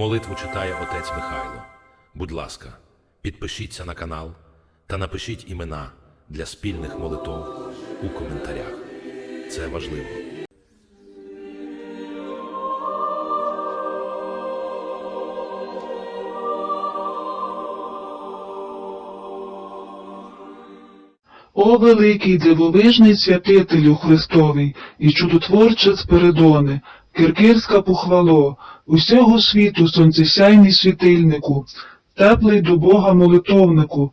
Молитву читає отець Михайло. Будь ласка, підпишіться на канал та напишіть імена для спільних молитов у коментарях. Це важливо. О великий дивовижний святителю Христовий і чудотворче Спиридоне, Киркирська похвало, усього світу сонцесяйний світильнику, теплий до Бога молитовнику,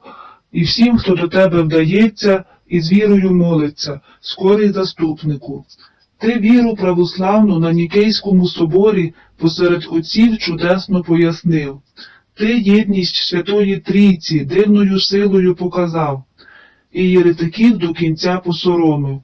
і всім, хто до тебе вдається, і з вірою молиться, скорий заступнику. Ти віру православну на Нікейському соборі посеред отців чудесно пояснив. Ти єдність Святої Трійці дивною силою показав і єретиків до кінця посоромив.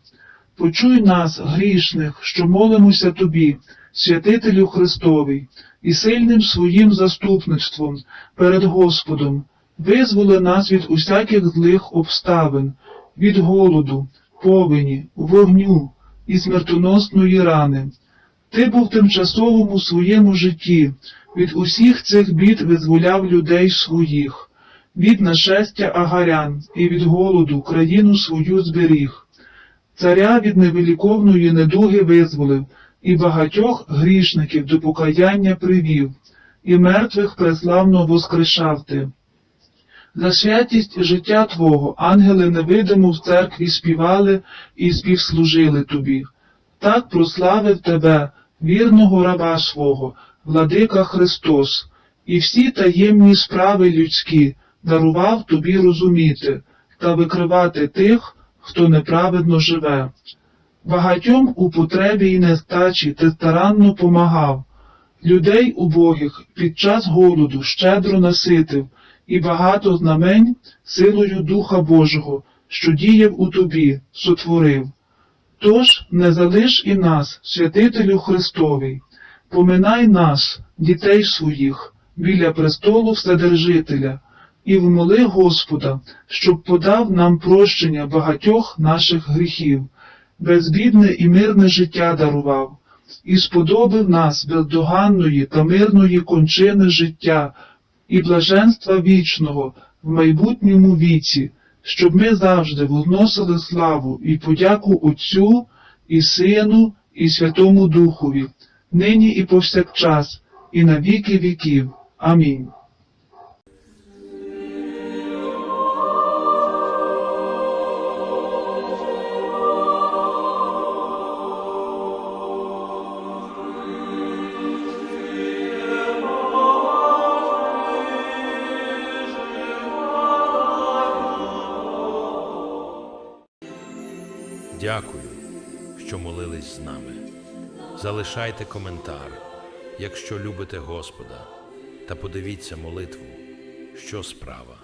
Почуй нас, грішних, що молимося тобі, святителю Христовий, і сильним своїм заступництвом перед Господом, визволи нас від усяких злих обставин, від голоду, повені, вогню і смертоносної рани. Ти був тимчасовим у своєму житті, від усіх цих бід визволяв людей своїх від нашестя агарян і від голоду країну свою зберіг. Царя від невеликовної недуги визволив, і багатьох грішників до покаяння привів, і мертвих преславно воскрешав ти. За святість життя Твого ангели невидимо в церкві співали і співслужили тобі. Так прославив тебе, вірного раба свого, владика Христос, і всі таємні справи людські дарував тобі розуміти та викривати тих, хто неправедно живе. Багатьом у потребі й нестачі ти старанно помагав, людей убогих під час голоду щедро наситив, і багато знамень силою Духа Божого, що діяв у тобі, сотворив. Тож не залиш і нас, святителю Христовий, поминай нас, дітей своїх, біля престолу Вседержителя, і вмоли Господа, щоб подав нам прощення багатьох наших гріхів, безбідне і мирне життя дарував, і сподобив нас бездоганної та мирної кончини життя і блаженства вічного в майбутньому віці, щоб ми завжди возносили славу і подяку Отцю і Сину і Святому Духові, нині і повсякчас, і на віки віків. Амінь. Дякую, що молились з нами. Залишайте коментар, якщо любите Господа, та подивіться молитву, що справа.